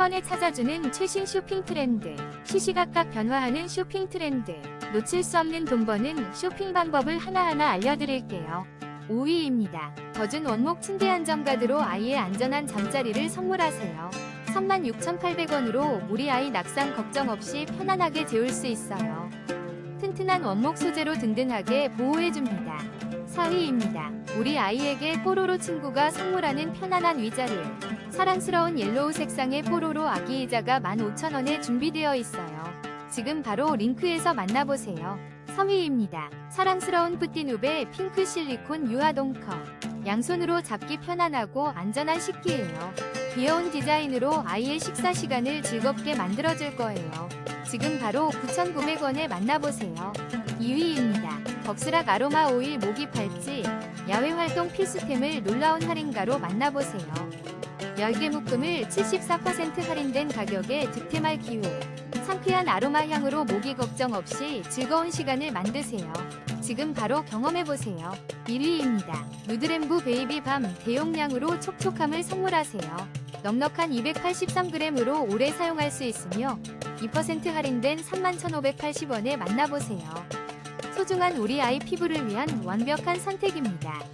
번에 찾아주는 최신 쇼핑 트렌드. 시시각각 변화하는 쇼핑 트렌드. 놓칠 수 없는 돈 버는 쇼핑 방법을 하나하나 알려드릴게요. 5위입니다. 거준 원목 침대 안정가드로 아이의 안전한 잠자리를 선물하세요. 36,800원으로 우리 아이 낙상 걱정 없이 편안하게 재울 수 있어요. 튼튼한 원목 소재로 든든하게 보호해줍니다. 4위입니다. 우리 아이에게 뽀로로 친구가 선물하는 편안한 위자를 사랑스러운 옐로우 색상의 뽀로로 아기 의자가 15,000원에 준비되어 있어요. 지금 바로 링크에서 만나보세요. 3위입니다. 사랑스러운 뿌띠누베 핑크 실리콘 유아동 컵 양손으로 잡기 편안하고 안전한 식기예요. 귀여운 디자인으로 아이의 식사 시간을 즐겁게 만들어줄 거예요. 지금 바로 9,900원에 만나보세요. 2위입니다. 벅스락 아로마 오일 모기 팔찌 야외 활동 필수템을 놀라운 할인가로 만나보세요. 10개 묶음을 74% 할인된 가격에 득템할 기회. 상쾌한 아로마 향으로 모기 걱정 없이 즐거운 시간을 만드세요. 지금 바로 경험해보세요. 1위입니다. 누드램부 베이비 밤 대용량으로 촉촉함을 선물하세요. 넉넉한 283g으로 오래 사용할 수 있으며 2% 할인된 31,580원에 만나보세요. 소중한 우리 아이 피부를 위한 완벽한 선택입니다.